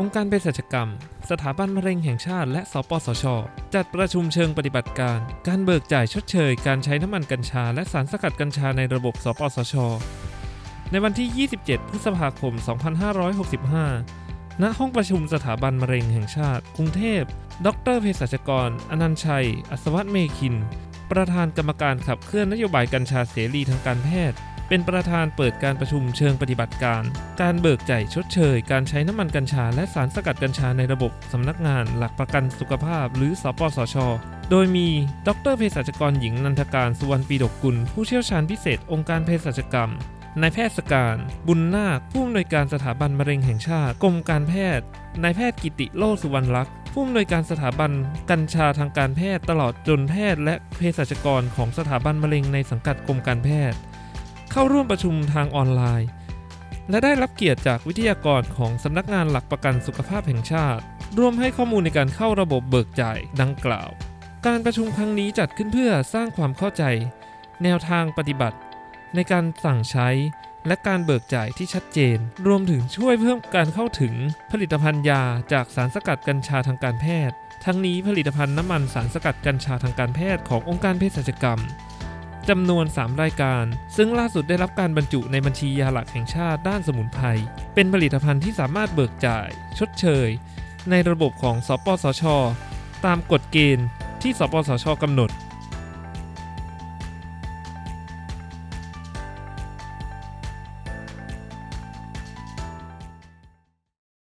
องค์การเภสัชกรรม สถาบันมะเร็งแห่งชาติ และ สปสช จัดประชุมเชิงปฏิบัติการ การเบิกจ่ายชดเชย การใช้น้ำมันกัญชา และสารสกัดกัญชาในระบบ สปสช ในวันที่ 27 พฤษภาคม 2565 ณ ห้องประชุมสถาบันมะเร็งแห่งชาติ กรุงเทพ ดรเภสัชกร อนันชัย อัศวัตเมคิน ประธานกรรมการขับเคลื่อนนโยบายกัญชาเสรีทางการแพทย์ เป็นประธานเปิดการประชุมเชิงปฏิบัติการ การเบิกจ่ายชดเชย การใช้น้ำมันกัญชา และสารสกัดกัญชาในระบบสำนักงานหลักประกันสุขภาพ หรือสปสช โดยมีดรเภสัชกรหญิงนันทการสุวรรณปีดกกุล ผู้เชี่ยวชาญพิเศษองค์การเภสัชกรรมนายแพทย์สการ บุญนาค ผู้อำนวยการสถาบันมะเร็งแห่งชาติ กรมการแพทย์ นายแพทย์กิติโลสุวรรณลักษ์ผู้อำนวยการสถาบันกัญชาทางการแพทย์ตลอดจนแพทย์และเภสัชกรของสถาบันมะเร็งในสังกัดกรมการแพทย์ เข้าร่วมประชุมทางออนไลน์ และได้รับเกียรติจากวิทยากรของสำนักงานหลักประกันสุขภาพแห่งชาติ ร่วมให้ข้อมูลในการเข้าระบบเบิกจ่ายดังกล่าว การประชุมครั้งนี้จัดขึ้นเพื่อสร้างความเข้าใจ แนวทางปฏิบัติ ในการสั่งใช้และการเบิกจ่ายที่ชัดเจน รวมถึงช่วยเพิ่มการเข้าถึงผลิตภัณฑ์ยาจากสารสกัดกัญชาทางการแพทย์ ทั้งนี้ผลิตภัณฑ์น้ำมันสารสกัดกัญชาทางการแพทย์ขององค์การเภสัชกรรม จำนวน 3 รายการ ซึ่งล่าสุดได้รับการบรรจุในบัญชียาหลักแห่งชาติด้านสมุนไพร เป็นผลิตภัณฑ์ที่สามารถเบิกจ่าย ชดเชย ในระบบของสปสช ตามกฎเกณฑ์ที่สปสชกำหนด